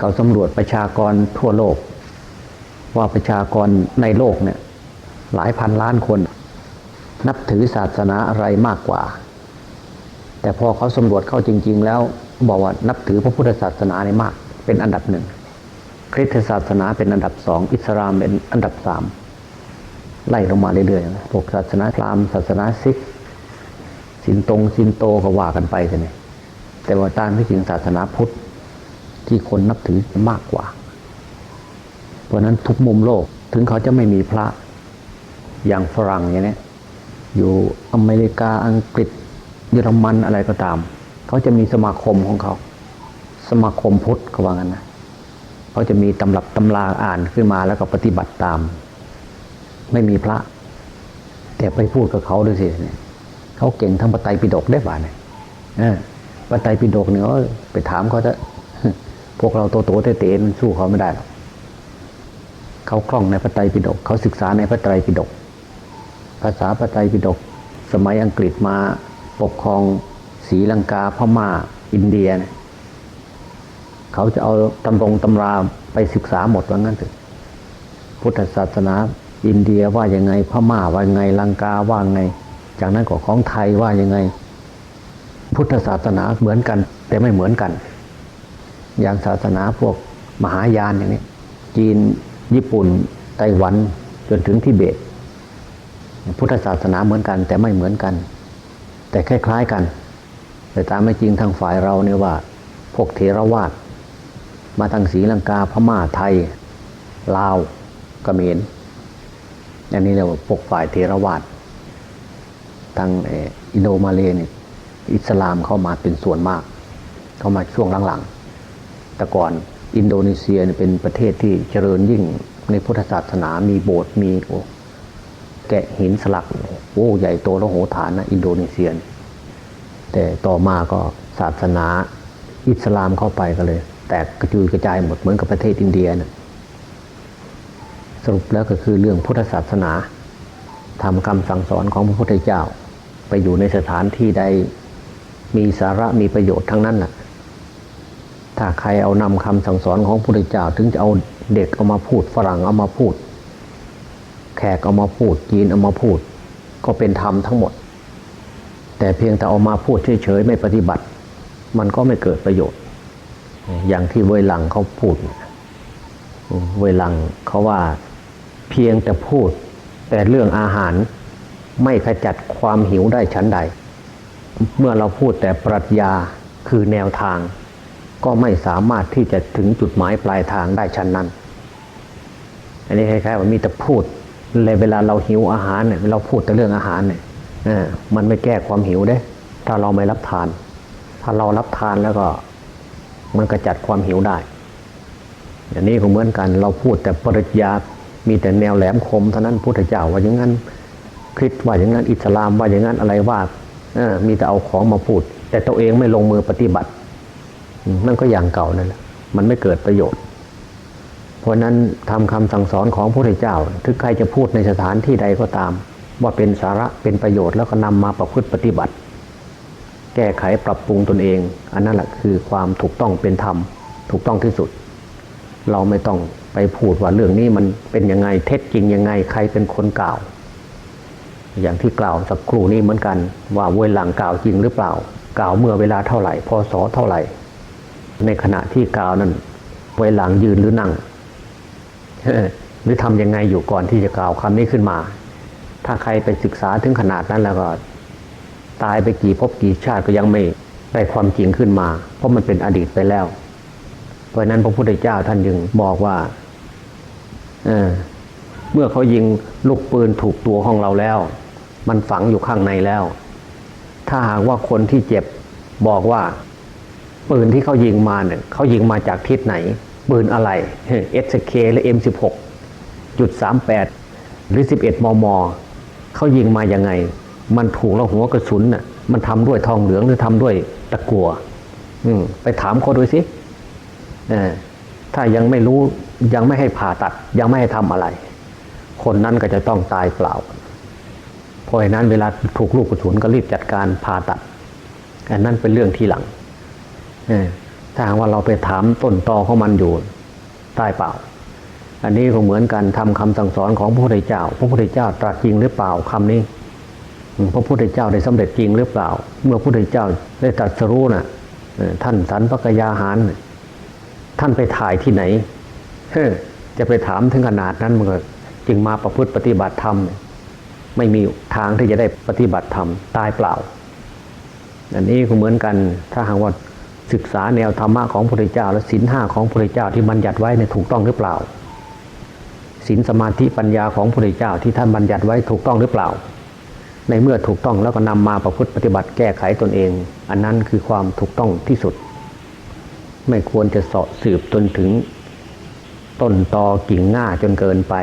เขาสำรวจประชากรทั่วโลก ว่าประชากรในโลกเนี่ยหลายพันล้านคน นับถือศาสนาอะไรมากกว่า แต่พอเขาสำรวจเข้าจริง ๆ แล้วบอกว่านับถือพระพุทธศาสนาในมาก เป็นอันดับหนึ่งคริสตศาสนาเป็นอันดับสองอิสลามเป็นอันดับสามไล่ลงมาเรื่อยๆพวกศาสนาพราหมณ์ศาสนาซิกสินตรงสินโตก็ว่ากันไปแต่เนี่ยแต่ว่าตามที่จริงศาสนาพุทธ ที่คนนับถือมากกว่า เพราะนั้นทุกมุมโลกถึงเขาจะไม่มีพระอย่างฝรั่งอย่างนี้อยู่อเมริกาอังกฤษ เยอรมันอะไรก็ตาม เขาจะมีสมาคมของเขา สมาคมพุทธเขาว่างั้นนะเขาจะมีตำรับตำราอ่านขึ้นมาแล้วก็ปฏิบัติตาม ไม่มีพระ แต่ไปพูดกับเขาด้วยสิเนี่ยเขาเก่งทั้งปไตยปิฎกได้ป่ะเนี่ยปไตยปิฎกเนี่ยเอ้ยไปถามเขาจะ พวกเราโตโตเต๋ๆมันสู้เขาไม่ได้หรอกเขาคล่องในพระไตรปิฎกเขาศึกษาในพระไตรปิฎกภาษาพระไตรปิฎกสมัยอังกฤษมาปกครองศรีลังกาพม่าอินเดียเนี่ยเขาจะเอาตำรงตำราไปศึกษาหมดว่างั้นเถอะพุทธศาสนาอินเดียว่ายังไงพม่าว่ายังไงลังกาว่าไง จากนั้นก็ของไทยว่ายังไง พุทธศาสนาเหมือนกัน แต่ไม่เหมือนกัน อย่างศาสนาพวกมหายานอย่างนี้ จีนญี่ปุ่น ไต้หวันจนถึงทิเบต พุทธศาสนาเหมือนกัน แต่ไม่เหมือนกัน แต่คล้ายๆกัน แต่ตามไม่จริงทางฝ่ายเราเนี่ยว่า พวกเทรวาสมาทางศรีลังกาพม่าไทย ลาวกเขมรอันนี้เรียกว่าพวกฝ่ายเทรวาสทางอินโดมาเลเนี่ยอิสลามเข้ามาเป็นส่วนมาก เข้ามาช่วงหลังๆ แต่ก่อนอินโดนีเซียเป็นประเทศที่เจริญยิ่งในพุทธศาสนามีโบสถ์มีแกะหินสลักโอ้ใหญ่โตและโหฐานนะอินโดนีเซีย แต่ต่อมาก็ศาสนาอิสลามเข้าไปก็เลย แตกกระจุยกระจายหมดเหมือนกับประเทศอินเดียนะสรุปแล้วก็คือเรื่องพุทธศาสนาทำคำสั่งสอนของพระพุทธเจ้า ไปอยู่ในสถานที่ใดมีสาระมีประโยชน์ทั้งนั้นแหละ ถ้าใครเอานำคำสั่งสอนของพระพุทธเจ้าถึงจะเอาเด็กเอามาพูดฝรั่งเอามาพูด แขกเอามาพูดจีนเอามาพูด ก็เป็นธรรมทั้งหมด แต่เพียงแต่เอามาพูดเฉยๆไม่ปฏิบัติ มันก็ไม่เกิดประโยชน์ อย่างที่เวยหลังเขาพูด เวยหลังเขาว่าเพียงแต่พูด แต่เรื่องอาหารไม่ขจัดความหิวได้ชั้นใด เมื่อเราพูดแต่ปรัชญาคือแนวทาง ก็ไม่สามารถที่จะถึงจุดหมายปลายทางได้ชั้นนั้น อันนี้คล้ายๆว่ามีแต่พูดเลยเวลาเราหิวอาหารเนี่ยเราพูดแต่เรื่องอาหารเนี่ยมันไม่แก้ความหิวได้ ถ้าเราไม่รับทาน ถ้าเรารับทานแล้วก็มันกระจัดความหิวได้อย่างนี้ก็เหมือนกันเราพูดแต่ปริญญามีแต่แนวแหลมคมเท่านั้นพุทธเจ้าว่าอย่างนั้นคริสต์ว่าอย่างนั้นอิสลามว่าอย่างนั้นอะไรว่ามีแต่เอาของมาพูด แต่ตัวเองไม่ลงมือปฏิบัติ นั่นก็อย่างเก่านั่นแหละมันไม่เกิดประโยชน์ เพราะนั้นทำคำสั่งสอนของพระพุทธเจ้าถึงใครจะพูดในสถานที่ใดก็ตาม ว่าเป็นสาระเป็นประโยชน์แล้วก็นำมาประพฤติปฏิบัติ แก้ไขปรับปรุงตนเอง อันนั้นแหละคือความถูกต้องเป็นธรรม ถูกต้องที่สุด เราไม่ต้องไปพูดว่าเรื่องนี้มันเป็นยังไงเท็จจริงยังไงใครเป็นคนกล่าว อย่างที่กล่าวสักครู่นี้เหมือนกัน ว่าเวลาหกล่าวจริงหรือเปล่า กล่าวเมื่อเวลาเท่าไหร่พศเท่าไหร่ ในขณะที่กล่าวนั้นเวลายืนหรือนั่ง หรือทำยังไงอยู่ก่อนที่จะกล่าวคำนี้ขึ้นมา ถ้าใครไปศึกษาถึงขนาดนั้นแล้วก็ ตายไปกี่ภพกี่ชาติก็ยังไม่ได้ความจริงขึ้นมา เพราะมันเป็นอดีตไปแล้ว เพราะนั้นพระพุทธเจ้าท่านจึงบอกว่าเเมื่อเขายิงลูกปืนถูกตัวของเราแล้ว มันฝังอยู่ข้างในแล้ว ถ้าหากว่าคนที่เจ็บบอกว่า ปืนที่เขายิงมาเนี่ยเขายิงมาจากทิศไหน ปืนอะไร SK หรือ M16 จุด38 หรือ 11 มม เขายิงมาอยังไง มันถูกแล้วหัวกระสุนน่ะมันทำด้วยทองเหลืองหรือทำด้วยตะกัวไปถามเขาดูสิถ้ายังไม่รู้ยังไม่ให้ผ่าตัด ยังไม่ให้ทำอะไร คนนั้นก็จะต้องตายเปล่าเพราะฉะนั้นเวลาถูกลูกกระสุนก็รีบจัดการผ่าตัด อันนั้นเป็นเรื่องที่หลัง ถ้าหากว่าเราไปถามต้นตอของมันอยู่ได้เปล่า อันนี้ก็เหมือนกันทำคำสั่งสอนของพระพุทธเจ้า พระพุทธเจ้าตรัสจริงหรือเปล่าคำนี้ พระพุทธเจ้าได้สำเร็จจริงหรือเปล่า เมื่อพระพุทธเจ้าได้ตรัสรู้น่ะเอ่อท่านสันพกยาหารน่ะท่านไปถ่ายที่ไหนจะไปถามถึงขนาดนั้นมันก็จึงมาประพฤติปฏิบัติธรรมไม่มีทางที่จะได้ปฏิบัติธรรมตายเปล่า อันนี้ก็เหมือนกัน ถ้าหากว่า ศึกษาแนวธรรมะของพระพุทธเจ้า และศีลห้าของพระพุทธเจ้าที่บัญญัติไว้เนี่ยถูกต้องหรือเปล่าศีลสมาธิปัญญาของพระพุทธเจ้าที่ท่านบัญญัติไว้ถูกต้องหรือเปล่า ในเมื่อถูกต้องแล้วก็นำมาประพฤติปฏิบัติแก้ไขตนเอง อันนั้นคือความถูกต้องที่สุด ไม่ควรจะเสาะสืบจนถึงต้นตอกิ่งง่าจนเกินไป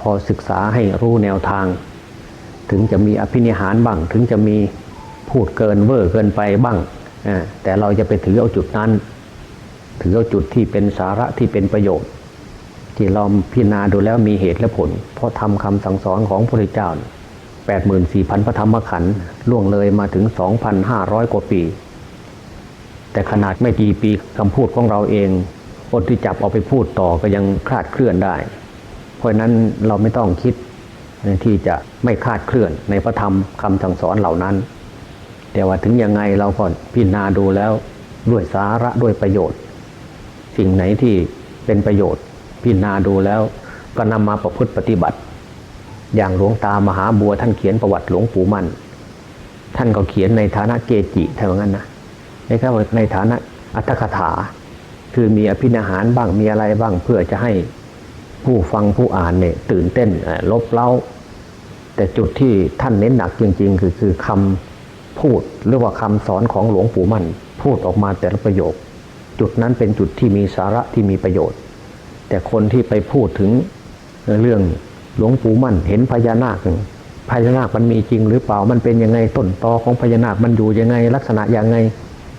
พอศึกษาให้รู้แนวทาง ถึงจะมีอภินิหารบ้าง ถึงจะมีพูดเกินเวอร์เกินไปบ้าง แต่เราจะไปถือเอาจุดนั้น ถือเอาจุดที่เป็นสาระที่เป็นประโยชน์ ที่เราพิจารณาดูแล้วมีเหตุและผล เพราะทำคำสั่งสอนของพระพุทธเจ้า84,000พระธรรมขันธ์ล่วงเลยมาถึง 2,500 กว่าปี แต่ขนาดไม่กี่ปีคำพูดของเราเองคนที่จับเอาไปพูดต่อก็ยังคลาดเคลื่อนได้ เพราะฉะนั้นเราไม่ต้องคิดที่จะไม่คลาดเคลื่อนในพระธรรมคำสั่งสอนเหล่านั้น แต่ว่าถึงยังไงเราก็พิจารณาดูแล้วด้วยสาระด้วยประโยชน์ สิ่งไหนที่เป็นประโยชน์พิจารณาดูแล้วก็นำมาประพฤติปฏิบัติ อย่างหลวงตามหาบัวท่านเขียนประวัติหลวงปู่มั่นท่านก็เขียนในฐานะเกจิเท่านั้นนะในค่ว่าในฐานะอัตถคถา คือมีอภินาหารบ้างมีอะไรบ้างเพื่อจะให้ผู้ฟังผู้อ่านเนี่ยตื่นเต้นลบเล้า แต่จุดที่ท่านเน้นหนักจริง ๆ คือคือคำ พูดหรือว่าคำสอนของหลวงปู่มั่น พูดออกมาแต่ละประโยค จุดนั้นเป็นจุดที่มีสาระที่มีประโยชน์ แต่คนที่ไปพูดถึงเรื่องหลวงปู่มั่นเห็นพญานาคพญานาคมันมีจริงหรือเปล่ามันเป็นยังไงต้นตอของพญานาคมันอยู่ยังไง ลักษณะยังไง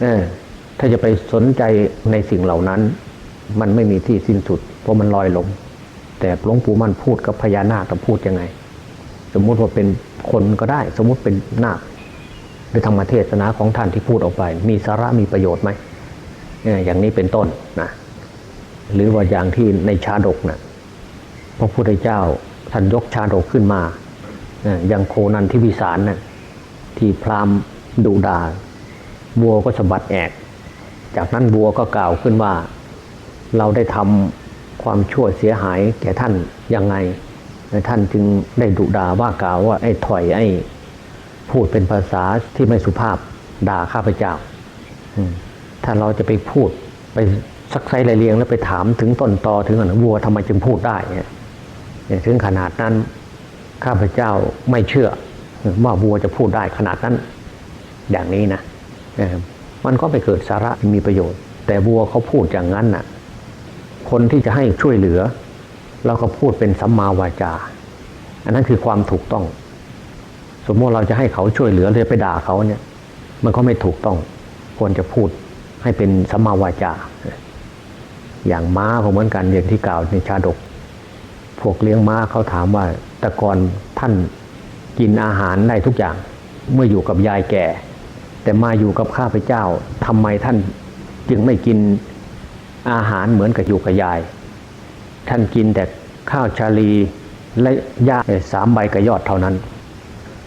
เออถ้าจะไปสนใจในสิ่งเหล่านั้น มันไม่มีที่สิ้นสุด เพราะมันลอยลง แต่หลวงปู่มั่นพูดกับพญานาคจะพูดยังไง สมมุติว่าเป็นคนก็ได้ สมมุติเป็นนาค ในธรรมเทศนาของท่านที่พูดออกไป มีสาระมีประโยชน์ไหมอย่างนี้เป็นต้นนะหรือว่าอย่างที่ในชาดกนะพระพุทธเจ้าท่านยกชาดกขึ้นมาอย่างโคนันที่วิสารนะ่ที่พราหมณ์ดูดาวัวก็สะบัดแอกจากนั้นวัวก็กล่าวขึ้นว่าเราได้ทำความชั่วเสียหายแก่ท่านยังไง ท่านจึงได้ดุด่าว่ากล่าวว่าไอ้ถอยไอ้ พูดเป็นภาษาที่ไม่สุภาพด่าข้าพเจ้าถ้าเราจะไปพูดไปซักไซไรเลียงแล้วไปถามถึงต้นตอถึงอนวัวทำไมจึงพูดได้เนี่ยถึงขนาดนั้นข้าพเจ้าไม่เชื่อว่าวัวจะพูดได้ขนาดนั้น อย่างนี้นะมันก็ไปเกิดสาระมีประโยชน์ แต่วัวเขาพูดอย่างนั้นน่ะ คนที่จะให้ช่วยเหลือ เราก็พูดเป็นสัมมาวาจา อันนั้นคือความถูกต้อง สมมติเราจะให้เขาช่วยเหลือเลยไปด่าเขาเนี่ย มันก็ไม่ถูกต้องควรจะพูดให้เป็นสัมมาวาจา อย่างม้าก็เหมือนกันอย่างที่กล่าวในชาดก พวกเลี้ยงม้าเขาถามว่าต่ก่อนท่านกินอาหารได้ทุกอย่างเมื่ออยู่กับยายแก่ แต่มาอยู่กับข้าพเจ้าทำไมท่านจึงไม่กินอาหารเหมือนกับอยู่กับยาย ท่านกินแต่ข้าวชาลีและหญ้าสามใบกระยอดเท่านั้น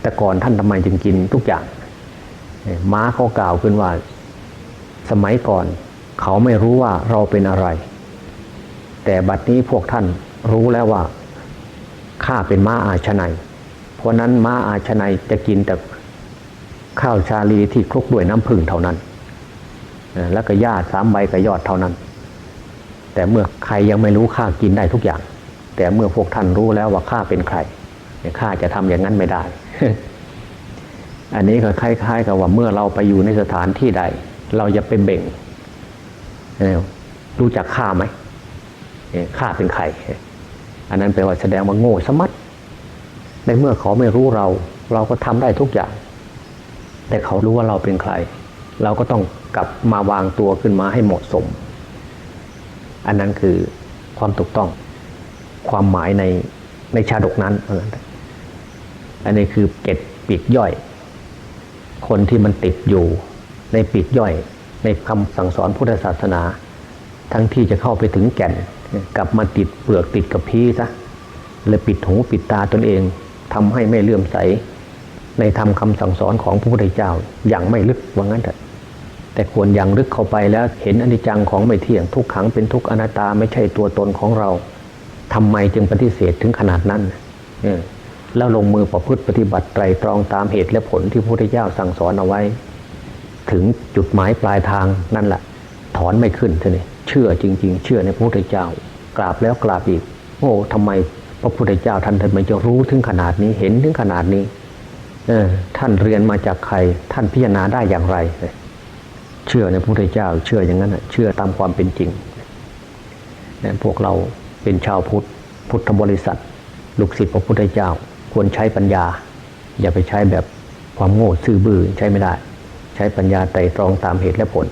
แต่ก่อนท่านทำไมจึงกินทุกอย่าง ม้าเขากล่าวขึ้นว่า สมัยก่อนเขาไม่รู้ว่าเราเป็นอะไร แต่บัดนี้พวกท่านรู้แล้วว่าข้าเป็นม้าอาชนัย เพราะนั้นม้าอาชนัยจะกินแต่ข้าวชาลีที่คลุกด้วยน้ำผึ้งเท่านั้น แล้วก็หญ้าสามใบกับยอดเท่านั้น แต่เมื่อใครยังไม่รู้ข้ากินได้ทุกอย่าง แต่เมื่อพวกท่านรู้แล้วว่าข้าเป็นใครข้าจะทำอย่างนั้นไม่ได้ อันนี้ก็คล้ายๆ กับว่าเมื่อเราไปอยู่ในสถานที่ใด เราจะไปเบ่งรู้จักข้าไหมข้าเป็นใคร อันนั้นแปลว่าแสดงว่าโง่สมัดในเมื่อเขาไม่รู้เรา เราก็ทำได้ทุกอย่าง แต่เขารู้ว่าเราเป็นใคร เราก็ต้องกลับมาวางตัวขึ้นมาให้เหมาะสม อันนั้นคือความถูกต้องความหมายในในชาดกนั้นเพรานั้น อันนี้คือเกตปีกย่อย คนที่มันติดอยู่ในปีกย่อย ในคำสั่งสอนพุทธศาสนา ทั้งที่จะเข้าไปถึงแก่นกลับมาติดเปลือกติดกับพีซะเลยปิดหูปิดตาตนเองทำให้ไม่เลื่อมใส ในธรรมคำสั่งสอนของพระพุทธเจ้าอย่างไม่ลึกว่างั้นเถอะแต่ควรอย่างลึกเข้าไปแล้วเห็นอนิจจังของไม่เที่ยงทุกขังเป็นทุกอนัตตาไม่ใช่ตัวตนของเราทำไมจึงปฏิเสธถึงขนาดนั้นเออ แล้วลงมือประพฤติปฏิบัติไตรตรองตามเหตุและผลที่พระพุทธเจ้าสั่งสอนเอาไว้ ถึงจุดหมายปลายทางนั่นแหละถอนไม่ขึ้นทีนี้เชื่อจริง ๆ เชื่อในพระพุทธเจ้ากราบแล้วกราบอีก โอ้ทำไมพระพุทธเจ้าท่านทำไมจะรู้ถึงขนาดนี้เห็นถึงขนาดนี้ เออท่านเรียนมาจากใคร ท่านพิจารณาได้อย่างไร เชื่อในพระพุทธเจ้า เชื่ออย่างนั้นเชื่อตามความเป็นจริงเนี่ยพวกเราเป็นชาวพุทธพุทธบริษัท ลูกศิษย์พระพุทธเจ้า ควรใช้ปัญญา อย่าไปใช้แบบความโง่ซื่อบื้อใช้ไม่ได้ ใช้ปัญญาไตรตรองตามเหตุและผล